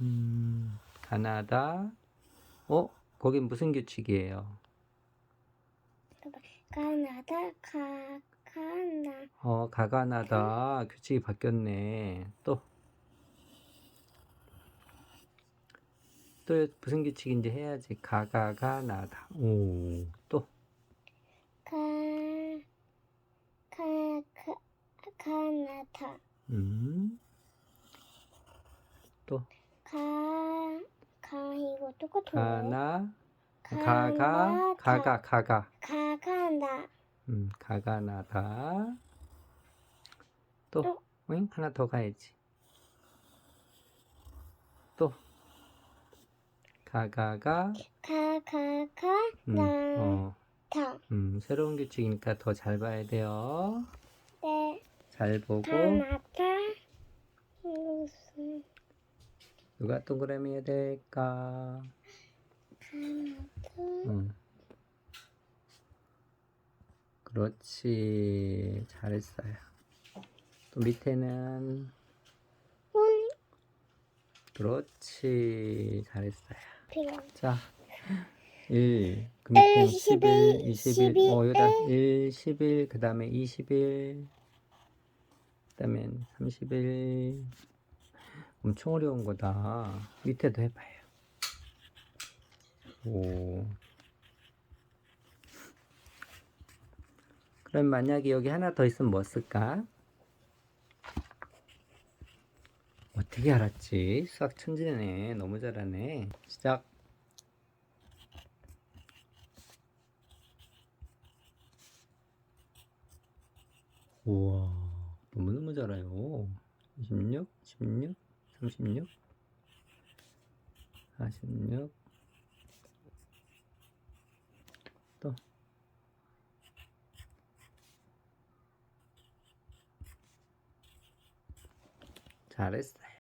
음, 가나다. 어? 거긴 무슨 규칙이에요? 가나다 가 가나 어, 가가나다. 규칙이 바뀌었네. 또. 또 무슨 규칙인지 해야지. 가가가나다. 오, 또. 가 가, 가, 가나다 음. 또. 가, 가 이거 똑같은 거 가나. 가가. 가가, 가가. 가가나 음, 가가나다. 또. 또. 응? 하나 더 가야지. 또. 가가가. 가가가 음, 나다 어. 음, 새로운 규칙이니까 더 잘 봐야 돼요. 네 잘 보고 가나다 무슨 누가 동그라미 해야 될까? 가나다 응. 그렇지. 잘했어요. 또 밑에는 운 그렇지. 잘했어요. 자. 1, 그 밑에 1, 11, 11, 21, 어, 여기다 11, 1, 11, 그 다음에 21, 그 다음에 31. 엄청 어려운 거다. 밑에도 해봐요. 오. 그럼 만약에 여기 하나 더 있으면 뭐 쓸까? 어떻게 알았지? 수학 천재네. 너무 잘하네. 시작. 우와, 너무너무 잘해요. 26, 16, 36, 46, 또. 잘했어요.